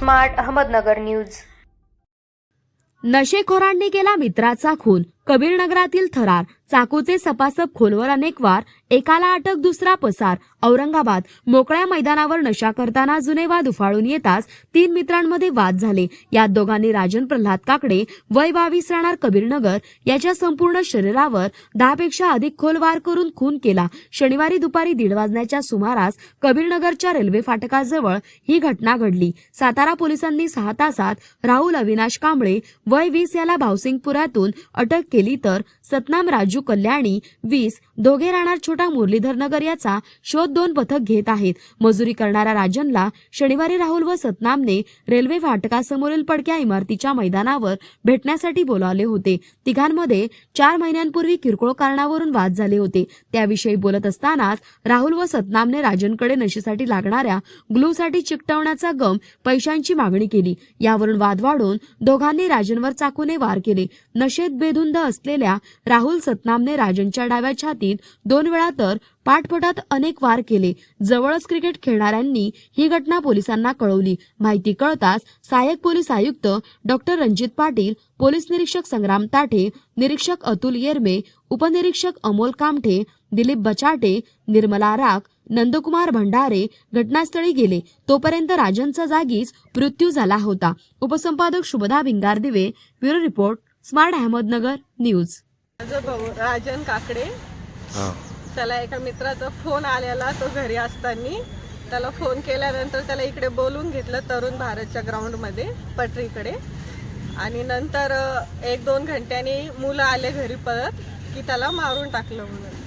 Smart Ahmednagar news. नशेखोरांनी केला मित्राचा खून. कबीरनगरातील थरार चाकूचे सपासप खोलवर अनेक वार एकाला अटक दुसरा पसार. औरंगाबाद मोकळ्या मैदानावर नशा करताना जुने वाद उफाळून येताच तीन मित्रांमध्ये वाद झाले. यात दोघांनी राजन प्रल्हाद काकडे वय बावीस राहणार कबीरनगर याच्या संपूर्ण शरीरावर दहापेक्षा अधिक खोल वार करून खून केला. शनिवारी दुपारी दीड वाजण्याच्या सुमारास कबीरनगरच्या रेल्वे फाटकाजवळ ही घटना घडली. सातारा पोलिसांनी सहा तासात राहुल अविनाश कांबळे वय वीस याला भावसिंगपुरातून अटक केली तर सतनाम राजू कल्याणी वीस दोघे राहणार छोटा मुरलीधर नगर याचा शोध दोन पथक घेत आहेत. मजुरी करणाऱ्या राजनला शनिवारी राहुल व सतनामने रेल्वे फाटकासमोरील पडक्या इमारतीच्या मैदानावर भेटण्यासाठी बोलावले होते. तिघांमध्ये चार महिन्यांपूर्वी किरकोळ कारणावरून वाद झाले होते. त्याविषयी बोलत असतानाच राहुल व सतनामने राजनकडे नशेसाठी लागणाऱ्या ग्लूसाठी चिकटवण्याचा गम पैशांची मागणी केली. यावरून वाद वाढून दोघांनी राजनवर चाकूने वार केले. नशेत बेधुंद असलेल्या राहुल सतनामने राजनच्या डाव्या छातीत दोन वेळा तर पाठपटात अनेक वार केले. जवळच क्रिकेट खेळणाऱ्यांनी ही घटना पोलिसांना कळवली. माहिती कळताच सहाय्यक पोलीस आयुक्त डॉक्टर रणजित पाटील पोलीस निरीक्षक संग्राम ताठे निरीक्षक अतुल येरमे उपनिरीक्षक अमोल कामठे दिलीप बचाटे निर्मला राख नंदकुमार भंडारे घटनास्थळी गेले. तोपर्यंत राजनचा जागीच मृत्यू झाला होता. उपसंपादक Shubhada Bhingardive bureau report smart Ahmednagar news. माझा भाऊ राजन काकडे. हा. त्याला एका मित्राचा फोन आलेला तो घरी असताना. त्याला फोन केल्यानंतर त्याला इकडे बोलून घेतलं तरुण भारतच्या ग्राउंडमध्ये पटरीकडे. आणि नंतर एक दोन घंट्यानी मुलं आले घरी परत की त्याला मारून टाकलं म्हणून.